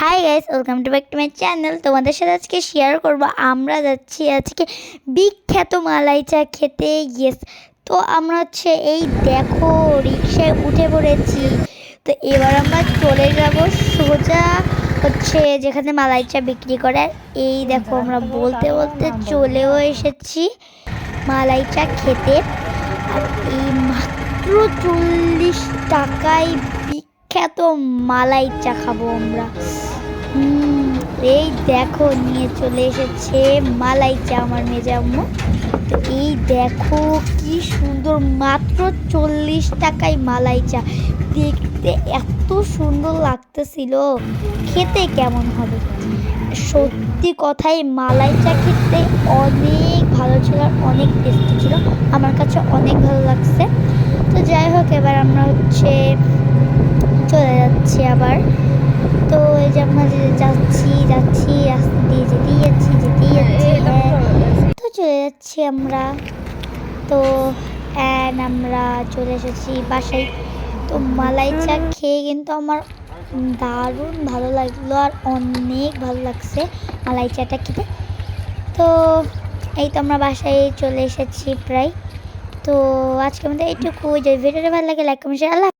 Hi guys welcome to back to my channel তোমাদের সাথে আজকে শেয়ার করব। আমরা যাচ্ছি আজকে বিখ্যাত মালাই চা খেতে। ইয়েস তো আমরা হচ্ছে এই দেখো রিক্সায় উঠে পড়েছি। তো এবার আমরা চলে যাব সোজা হচ্ছে যেখানে মালাই চা বিক্রি করে। এই দেখো আমরা বলতে বলতে চলেও এসেছি মালাই চা খেতে। আর এই মাত্র চল্লিশ টাকায় বিখ্যাত মালাই চা খাব আমরা। এই দেখো নিয়ে চলে এসেছে মালাই চা আমার মেজে আম্মু। তো এই দেখো কি সুন্দর, মাত্র চল্লিশ টাকায় মালাই চা। দেখতে এত সুন্দর লাগতেছিল। খেতে কেমন হবে? সত্যি কথাই মালাই চা খেতে অনেক ভালো ছিল আর অনেক টেস্টি ছিল। আমার কাছে অনেক ভালো লাগছে। তো যাই হোক, এবার আমরা হচ্ছে যাচ্ছি আবার। তো এই যে আমরা যাচ্ছি যাচ্ছি রাস্তা দিয়ে যেতেই যাচ্ছি যেতেই যাচ্ছি হ্যাঁ। তো চলে যাচ্ছি আমরা। তো অ্যান্ড আমরা চলে এসেছি বাসায়। তো মালাই চা খেয়ে কিন্তু আমার দারুণ ভালো লাগল আর অনেক ভালো লাগছে মালাই চাটা খেতে। তো এই তো আমরা বাসায় চলে এসেছি প্রায়। তো আজকে আমাদের এইটুকু যদি ভিডিওটা ভালো লাগে লাইক কমেন্ট আল্লাহ